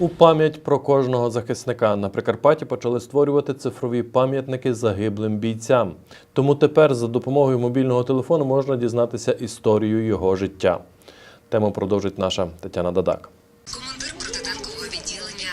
У пам'ять про кожного захисника на Прикарпатті почали створювати цифрові пам'ятники загиблим бійцям. Тому тепер за допомогою мобільного телефону можна дізнатися історію його життя. Тему продовжить наша Тетяна Дадак. Командир протитанкового відділення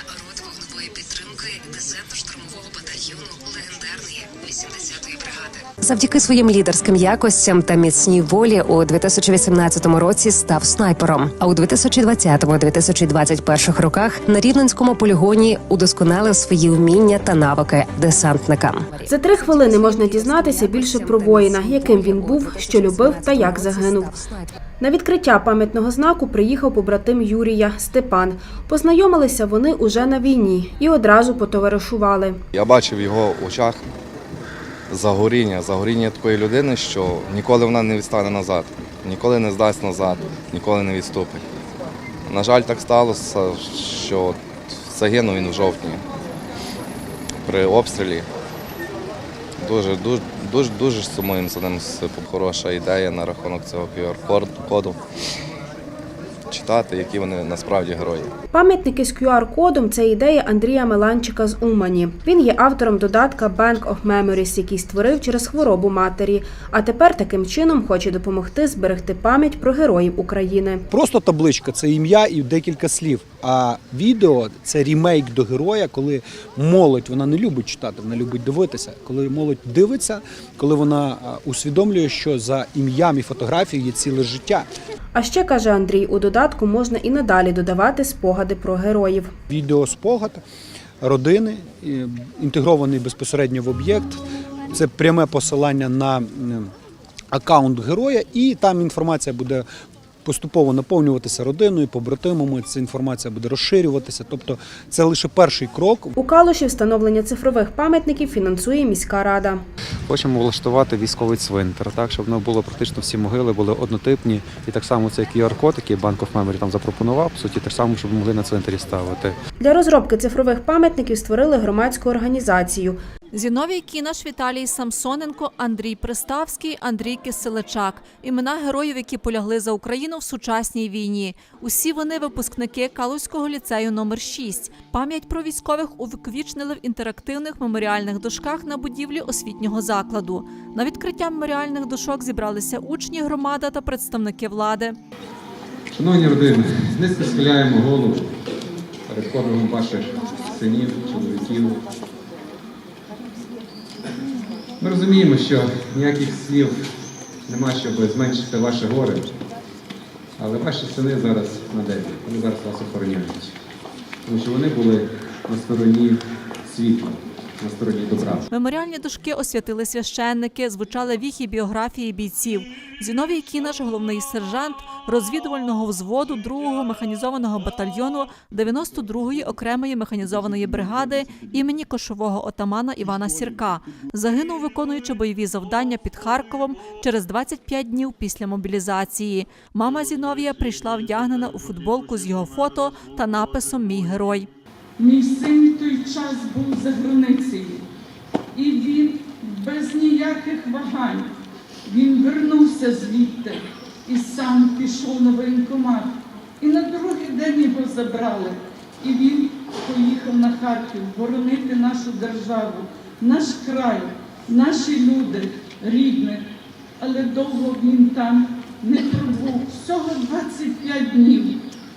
вогневої підтримки десантно-штурмового батальйону легендарної 80-ї бригади. Завдяки своїм лідерським якостям та міцній волі у 2018 році став снайпером. А у 2020-2021 роках на рівненському полігоні удосконалив свої вміння та навики десантника. За три хвилини можна дізнатися більше про воїна, яким він був, що любив та як загинув. На відкриття пам'ятного знаку приїхав побратим Юрія Степан. Познайомилися вони уже на війні і одразу потоваришували. Я бачив в його очах загоріння, загоріння такої людини, що ніколи вона не відстане назад, ніколи не здасть назад, ніколи не відступить. На жаль, так сталося, що загинув він в жовтні при обстрілі. Дуже, дуже, дуже, дуже сумуємо за ним. Хороша ідея на рахунок цього QR-коду. Читати, які вони насправді герої. Пам'ятники з QR-кодом це ідея Андрія Меланчика з Умані. Він є автором додатка Bank of Memories, який створив через хворобу матері. А тепер таким чином хоче допомогти зберегти пам'ять про героїв України. Просто табличка це ім'я і декілька слів. А відео це рімейк до героя, коли молодь вона не любить читати, вона любить дивитися. Коли молодь дивиться, коли вона усвідомлює, що за ім'ям і фотографією є ціле життя. А ще каже Андрій, у додатку можна і надалі додавати спогади про героїв. Відео спогад родини інтегрований безпосередньо в об'єкт. Це пряме посилання на аккаунт героя, і там інформація буде поступово наповнюватися родиною, побратимами. Ця інформація буде розширюватися. Тобто, це лише перший крок У Калуші встановлення цифрових пам'ятників фінансує міська рада. Хочемо влаштувати військовий цвинтар, так щоб воно було практично всі могили були однотипні, і так само цей QR-код, який Bank of Memory там запропонував, по суті, так само, щоб могли на цвинтарі ставити. Для розробки цифрових пам'ятників створили громадську організацію. Зіновій Кінаш, Віталій Самсоненко, Андрій Приставський, Андрій Киселичак. Імена героїв, які полягли за Україну в сучасній війні. Усі вони випускники Калузького ліцею номер 6 Пам'ять про військових увіковічнили в інтерактивних меморіальних дошках на будівлі освітнього закладу. На відкриття меморіальних дошок зібралися учні, громада та представники влади. Шановні родини, низько схиляємо голову перед ваших синів, чоловіків. Ми розуміємо, що ніяких слів нема, щоб зменшити ваше горе, але ваші сини зараз на дебі, вони зараз вас охороняють. Тому що вони були на стороні світла, на стороні добра. Меморіальні дошки освятили священники, звучали віхи біографії бійців. Зіновій Кінаш, головний сержант розвідувального взводу 2-го механізованого батальйону 92-ї окремої механізованої бригади імені кошового отамана Івана Сірка. Загинув, виконуючи бойові завдання під Харковом через 25 днів після мобілізації. Мама Зіновія прийшла вдягнена у футболку з його фото та написом Мій герой. Мій син той час був за границею, і він без ніяких вагань. Він вернувся звідти і сам пішов на воєнкомат. І на другий день його забрали. І він поїхав на Харків боронити нашу державу, наш край, наші люди, рідних. Але довго він там не пробув. Всього 25 днів.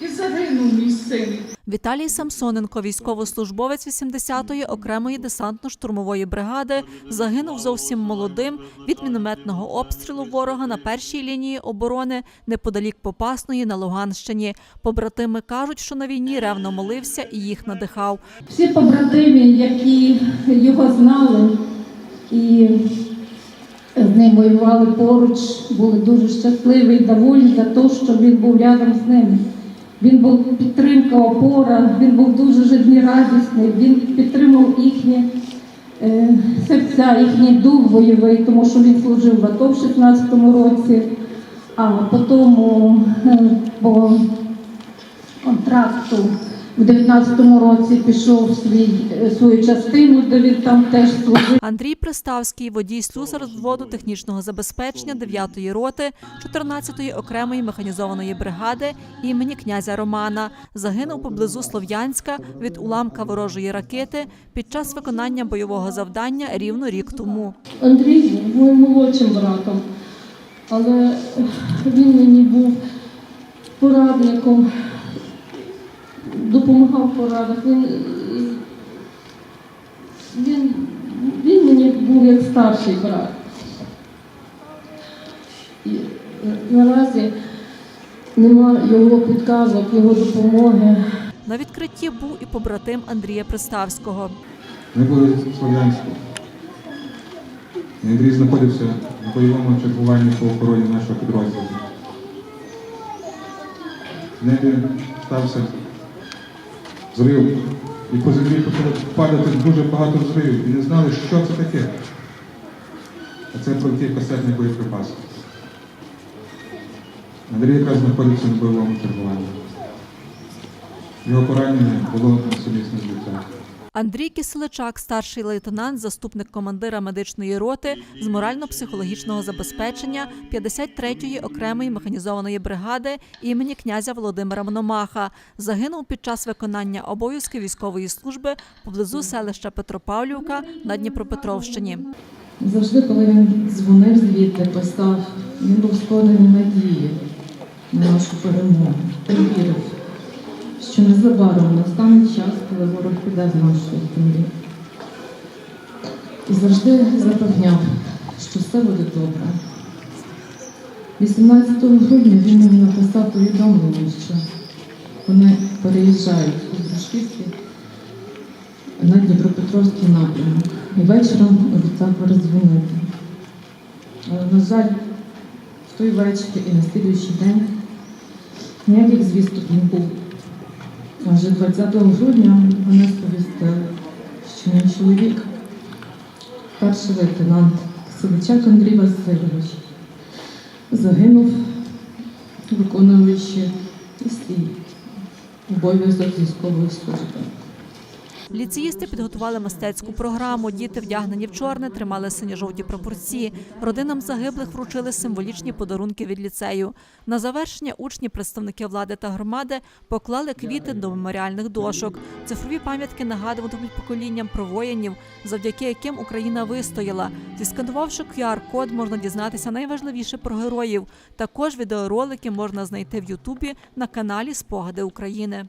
І загинув мій син. Віталій Самсоненко, військовослужбовець 80-ї окремої десантно-штурмової бригади, загинув зовсім молодим від мінометного обстрілу ворога на першій лінії оборони неподалік Попасної на Луганщині. Побратими кажуть, що на війні ревно молився і їх надихав. Всі побратимі, які його знали і з ним воювали поруч, були дуже щасливі і довольні за те, що він був рядом з ними. Він був підтримка, опора, він був дуже життєрадісний, він підтримав їхні е, серця, їхній дух бойовий, тому що він служив в АТО в 16-му році, а потім е, по контракту в 19-му році пішов свій, е, свою частину, де він там теж служив. Андрій Приставський, водій слюсар взводу технічного забезпечення 9-ї роти 14-ї окремої механізованої бригади імені князя Романа, загинув поблизу Слов'янська від уламка ворожої ракети під час виконання бойового завдання рівно рік тому. Андрій був моїм молодшим братом, але він мені був порадником, допомагав в порадах. Він, він, він мені був як старший брат. І е, наразі нема його підказок, його допомоги. На відкритті був і побратим Андрія Приставського. Ми були в Слов'янську. Андрій знаходився на бойовому чергуванні по охороні нашого підрозділу. В небі стався зрив, і по землі почало падати дуже багато взривів, і не знали, що це таке. А це пролетів касетний боєприпас. Андрій якраз знаходиться на бойовому чергуванні. Його поранення було на сумісне життя. Андрій Киселичак, старший лейтенант, заступник командира медичної роти з морально-психологічного забезпечення 53-ї окремої механізованої бригади імені князя Володимира Мономаха, загинув під час виконання обов'язків військової служби поблизу селища Петропавлівка на Дніпропетровщині. Завжди, коли він дзвонив звідти, писав, він був сповнений надії на нашу перемогу. Що незабаром настане час, коли ворог піде з нашої землі. І завжди запевняв, що все буде добре. 18 грудня він мені написав повідомлення, що вони переїжджають у Дружківці на Дніпропетровський напрямок. І вечором обіцяв перезвонити. Але, на жаль, в той вечір і на слідуючий день ніяких звісток не було. А вже 20 грудня вони сповістили, що мій чоловік, перший лейтенант Селичак Андрій Васильович, загинув, виконуючи свій обов'язок військової служби. Ліцеїсти підготували мистецьку програму. Діти, вдягнені в чорне, тримали синьо-жовті пропорції. Родинам загиблих вручили символічні подарунки від ліцею. На завершення учні, представники влади та громади поклали квіти до меморіальних дошок. Цифрові пам'ятки нагадуватимуть поколінням про воїнів, завдяки яким Україна вистояла. Зісканувавши QR-код, можна дізнатися найважливіше про героїв. Також відеоролики можна знайти в Ютубі на каналі Спогади України.